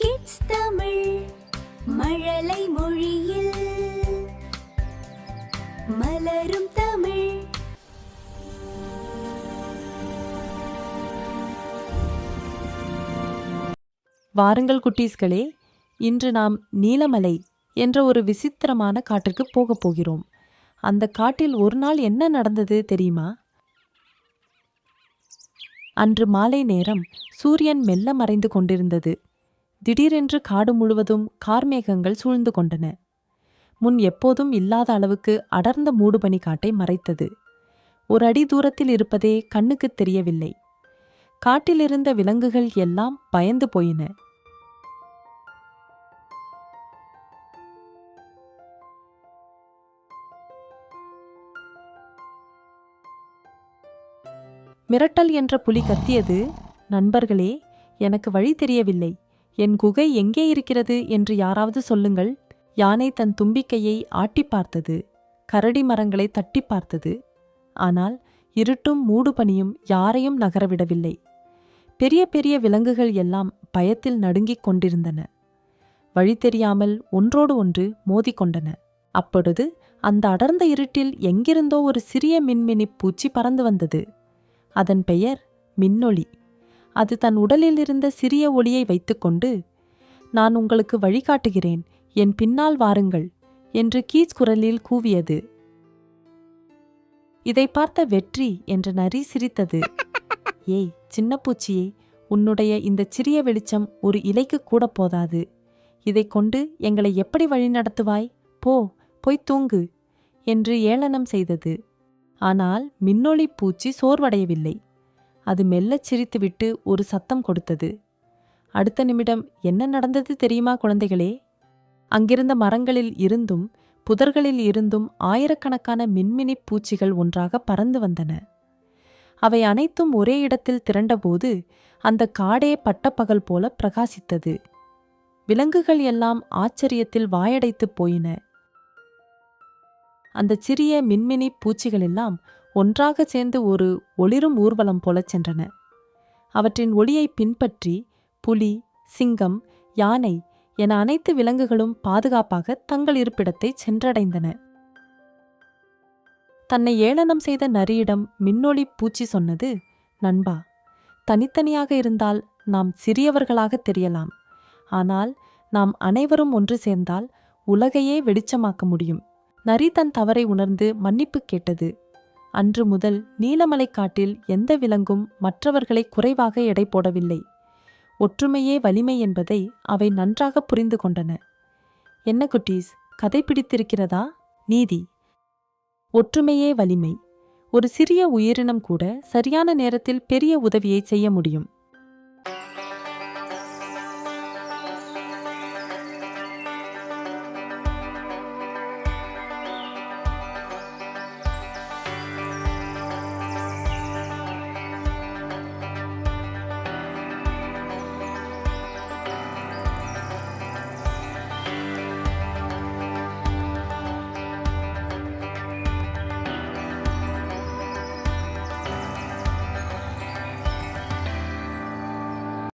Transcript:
Kids Tamil மழலை மொழியில். மலரும் தமிழ். வாருங்கள் குட்டீஸ்களே இன்று நாம் நீலமலை என்ற ஒரு விசித்திரமான காட்டிற்கு போகப் போகிறோம். அந்த காட்டில் ஒரு நாள் என்ன நடந்தது தெரியுமா? அன்று மாலை நேரம் சூரியன் மெல்ல மறைந்து கொண்டிருந்தது. திடீரென்று காடு முழுவதும் கார்மேகங்கள் சூழ்ந்து கொண்டன. முன் எப்போதும் இல்லாத அளவுக்கு அடர்ந்த மூடுபனி காட்டை மறைத்தது. ஒரு அடி தூரத்தில் இருப்பதே கண்ணுக்குத் தெரியவில்லை. காட்டிலிருந்த விலங்குகள் எல்லாம் பயந்து போயின. மிரட்டல் என்ற புலி கத்தியது நண்பர்களே எனக்கு வழி தெரியவில்லை. என் குகை எங்கே இருக்கிறது என்று யாராவது சொல்லுங்கள். யானை தன் தும்பிக்கையை ஆட்டிப் பார்த்தது. கரடி மரங்களை தட்டி பார்த்தது. ஆனால் இருட்டும் மூடுபனியும் யாரையும் நகரவிடவில்லை. பெரிய பெரிய விலங்குகள் எல்லாம் பயத்தில் நடுங்கிக் கொண்டிருந்தன. வழி தெரியாமல் ஒன்றோடு ஒன்று மோதிக்கொண்டன அப்பொழுது அந்த அடர்ந்த இருட்டில் எங்கிருந்தோ ஒரு சிறிய மின்மினி பூச்சி பறந்து வந்தது. அதன் பெயர் மின்னொளி. அது தன் உடலில் இருந்த சிறிய ஒளியை வைத்துக்கொண்டு நான் உங்களுக்கு வழிகாட்டுகிறேன் என் பின்னால் வாருங்கள் என்று கீச் குரலில் கூவியது. இதை பார்த்த வெற்றி என்ற நரி சிரித்தது. ஏய் சின்ன பூச்சியே உன்னுடைய இந்த சிறிய வெளிச்சம் ஒரு இலைக்கு கூட போதாது. இதைக் கொண்டு எங்களை எப்படி வழிநடத்துவாய் போ போய் தூங்கு என்று ஏளனம் செய்தது. ஆனால் மின்னொளி பூச்சி சோர்வடையவில்லை. அது மெல்லச் சிரித்துவிட்டு ஒரு சத்தம் கொடுத்தது. அடுத்த நிமிடம் என்ன நடந்தது தெரியுமா குழந்தைகளே? அங்கிருந்த மரங்களில் இருந்தும் புதர்களில் இருந்தும் ஆயிரக்கணக்கான மின்மினி பூச்சிகள் ஒன்றாக பறந்து வந்தன. அவை அனைத்தும் ஒரே இடத்தில் திரண்டபோது அந்த காடே பட்டப்பகல் போல பிரகாசித்தது. விலங்குகள் எல்லாம் ஆச்சரியத்தில் வாயடைத்துப் போயின. அந்த சிறிய மின்மினி பூச்சிகள் எல்லாம் ஒன்றாக சேர்ந்து ஒரு ஒளிரும் ஊர்வலம் போலச் சென்றன. அவற்றின் ஒளியை பின்பற்றி புலி சிங்கம் யானை என அனைத்து விலங்குகளும் பாதுகாப்பாக தங்கள் இருப்பிடத்தை சென்றடைந்தன. தன்னை ஏளனம் செய்த நரியிடம் மின்னொளி பூச்சி சொன்னது நண்பா தனித்தனியாக இருந்தால் நாம் சிறியவர்களாக தெரியலாம். ஆனால் நாம் அனைவரும் ஒன்று சேர்ந்தால் உலகையே வெளிச்சமாக்க முடியும் நரி தன் தவறை உணர்ந்து மன்னிப்பு கேட்டது. அன்று முதல் நீலமலை காட்டில் எந்த விலங்கும் மற்றவர்களை குறைவாக எடை போடவில்லை. ஒற்றுமையே வலிமை என்பதை அவை நன்றாக புரிந்து கொண்டன. என்ன குட்டீஸ் கதை பிடித்திருக்கிறதா? நீதி. ஒற்றுமையே வலிமை. ஒரு சிறிய உயிரினம் கூட சரியான நேரத்தில் பெரிய உதவியை செய்ய முடியும்.